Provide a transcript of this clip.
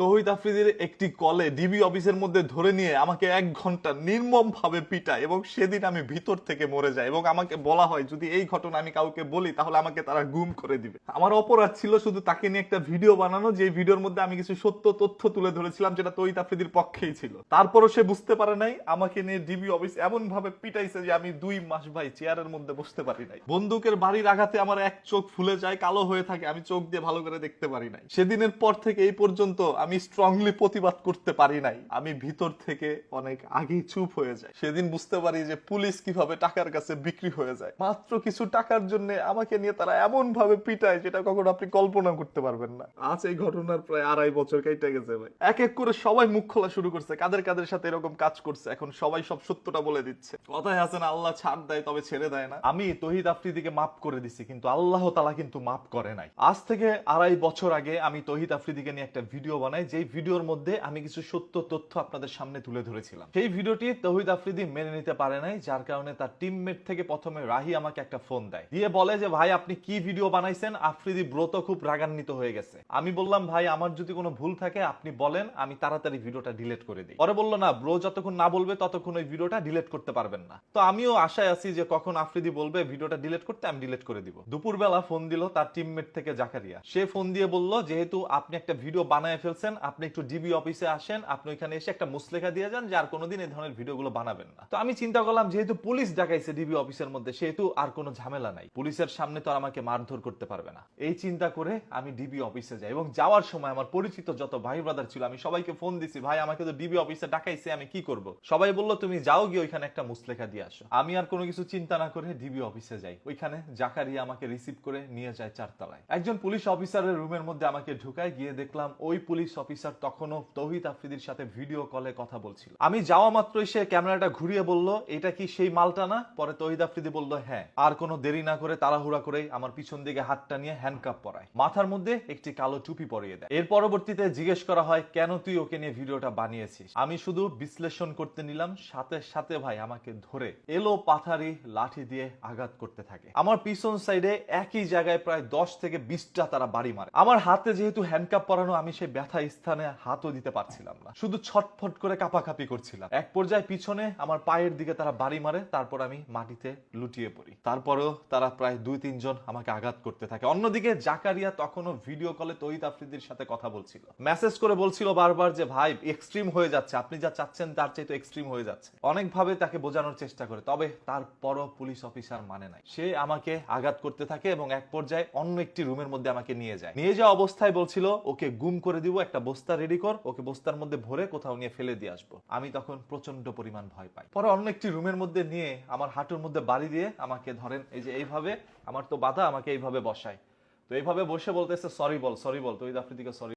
তহিদ আফ্রিদির একটি কলে ডিবি অফিসের মধ্যে ধরে নিয়ে আমাকে এক ঘণ্টা নির্মম ভাবে পিটায় এবং সেদিন আমি ভিতর থেকে মরে যাই এবং আমাকে বলা হয়, যদি এই ঘটনা আমি কাউকে বলি, তাহলে আমাকে তারা গুম করে দিবে। আমার অপরাধ ছিল শুধু তাকে নিয়ে একটা ভিডিও বানানো, যে ভিডিওর মধ্যে আমি কিছু সত্য তথ্য তুলে ধরেছিলাম যেটা তহিদ আফ্রিদির পক্ষেই ছিল। তারপরও সে বুঝতে পারে নাই, আমাকে নিয়ে ডিবি অফিস এমন ভাবে পিটাইছে যে আমি দুই মাস ভাই চেয়ারের মধ্যে বসতে পারি নাই। বন্দুকের বাড়ির আঘাতে আমার এক চোখ ফুলে যায়, কালো হয়ে থাকে, আমি চোখ দিয়ে ভালো করে দেখতে পারি নাই। সেদিনের পর থেকে এই পর্যন্ত আমি স্ট্রংলি প্রতিবাদ করতে পারি নাই। আমি ভিতর থেকে অনেক আগেই চুপ হয়ে যায় সেদিন বুঝতে পারি যে পুলিশ কীভাবে টাকার কাছে বিক্রি হয়ে যায়। মাত্র কিছু টাকার জন্য আমাকে নিয়ে তারা এমন ভাবে পিটায় যেটা কখনো আপনি কল্পনা করতে পারবেন না। আজ এই ঘটনার প্রায় আড়াই বছর কেটে গেছে ভাই। এক এক করে সবাই মুখ খোলা শুরু করছে, কাদের কাদের সাথে এরকম কাজ করছে। এখন সবাই সব সত্যটা বলে দিচ্ছে। কথায় আছে না, আল্লাহ ছাড় দেয় তবে ছেড়ে দেয় না। আমি তহিদ আফ্রিদিকে মাফ করে দিছি, কিন্তু আল্লাহ তালা কিন্তু মাফ করে নাই। আজ থেকে আড়াই বছর আগে আমি তহিদ আফ্রিদিকে নিয়ে একটা ভিডিও বানাই। যেই ভিডিওর মধ্যে আমি কিছু সত্য তথ্য আপনাদের সামনে তুলে ধরেছিলাম, সেই ভিডিওটি তহিদ আফ্রিদি মেনে নিতে পারে নাই, যার কারণে তার টিমমেট থেকে প্রথমে রাহি আমাকে একটা ফোন দেয়। দিয়ে বলে যে, ভাই, আপনি কি ভিডিও বানাইছেন? আফ্রিদি ব্রো তো খুব রাগান্বিত হয়ে গেছে। আমি বললাম, ভাই, আমার যদি কোনো ভুল থাকে, আপনি বলেন, আমি তাড়াতাড়ি ভিডিওটা ডিলিট করে দিই। পরে বলল, না ব্রো যতক্ষণ না বলবে, ততক্ষণ ওই ভিডিওটা ডিলিট করতে পারবেন না। তো আমিও আশায় আছি যে, কখন আফ্রিদি বলবে, ভিডিওটা ডিলিট করতে, আমি ডিলিট করে দিব। দুপুরবেলা ফোন দিল তার টিমমেট থেকে জাকারিয়া। সে ফোন দিয়ে বলল, যেহেতু আপনি একটা ভিডিও বানায় ফেলছেন আপনি একটু ডিবি অফিসে আসেন, আপনি ওইখানে এসে একটা মুসলেখা দিয়ে যান, যে আর কোনোদিন এই ধরনের ভিডিওগুলো বানাবেন না। তো আমি চিন্তা করলাম, যেহেতু পুলিশ ডাকাইছে ডিবি অফিসের মধ্যে, সেহেতু আর কোনো ঝামেলা নাই। পুলিশের সামনে তো আমাকে মারধর করতে পারবে না। এই চিন্তা করে আমি ডিবি অফিসে যাই এবং যাওয়ার সময় আমার পরিচিত যত ভাই ব্রাদার ছিল, আমি সবাইকে ফোন দিছি, ভাই, আমাকে তো ডিবি অফিসে ডাকাইছে, আমি কি করব? সবাই বলল, তুমি যাও গিয়ে ওইখানে একটা মুসলেখা দিয়ে আসো। আমি আর কোনো কিছু চিন্তা না করে ডিবি অফিসে যাই। ওইখানে জাকারিয়া আমাকে রিসিভ করে নিয়ে যায় চারতলায়। একজন পুলিশ অফিসারের রুমের মধ্যে আমাকে ঢুকায়, গিয়ে দেখলাম ওই পুলিশ অফিসার তখনও তৌহিদ আফ্রিদির সাথে ভিডিও কলে কথা বলছিল। আমি যাওয়া মাত্রই সে ক্যামেরাটা ঘুরিয়ে বলল, এটা কি সেই মালটা না? পরে তৌহিদ আফ্রিদি বলল হ্যাঁ। আর কোনো দেরি না করে তাড়াহুড়া করে আমার পিছন দিকে হাতটা নিয়ে হ্যান্ডকাপ পরায়। মাথার মধ্যে একটি কালো টুপি পরিয়ে দেয়। এর পরবর্তীতে জিজ্ঞেস করা হয়, কেন তুই ওকে নিয়ে ভিডিওটা বানিয়েছিস? আমি শুধু বিশ্লেষণ করতে নিলাম, সাথে সাথে ভাই আমাকে ধরে এলো পাথারি লাঠি দিয়ে আঘাত করতে থাকে। আমার পিছন সাইডে একই জায়গায় প্রায় দশ থেকে বিশটা তারা বাড়ি মারে। আমার হাতে যেহেতু হ্যান্ডকাপ পরানো, আমি সেই ব্যথা স্থানে হাতও দিতে পারছিলাম না। শুধু ছটফট করে কাপাকাপি করছিলাম। এক পর্যায়ে পিছনে আমার পায়ের দিকে তারা বাড়ি মারে, তারপর আমি মাটিতে লুটিয়ে পড়ি। তারপরেও তারা প্রায় দুই তিনজন আমাকে আঘাত করতে থাকে। অন্যদিকে জাকারিয়া তখনও ভিডিও কলে তৈত আফ্রিদির সাথে কথা বলছিল। মেসেজ করে বলছিল বারবার যে, ভাই, এক্সট্রিম হয়ে যাচ্ছে। আপনি যা চাচ্ছেন তার চেয়ে তো এক্সট্রিম হয়ে যাচ্ছে। অনেকভাবে তাকে বোঝানোর চেষ্টা করে, তবে তারপরও পুলিশ অফিসার মানে নাই। সে আমাকে আঘাত করতে থাকে এবং এক পর্যায়ে অন্য একটি রুমের মধ্যে আমাকে নিয়ে যায়। নিয়ে যাওয়া অবস্থায় বলছিল, ওকে গুম করে দিব একটা বস্তা রেডি কর, ওকে বস্তার মধ্যে ভরে কোথাও নিয়ে ফেলে দিয়ে আসব। আমি তখন প্রচণ্ড পরিমাণ ভয় পাই। পরে অন্য একটি রুমের মধ্যে নিয়ে আমার হাঁটুর মধ্যে বাড়ি দিয়ে আমাকে ধরেন, এই যে এইভাবে, আমার তো বাধা, আমাকে এইভাবে বসায়। তো এইভাবে বসে বলতেছে সরি বল সরি বল তো ওই আফ্রিদিকে সরি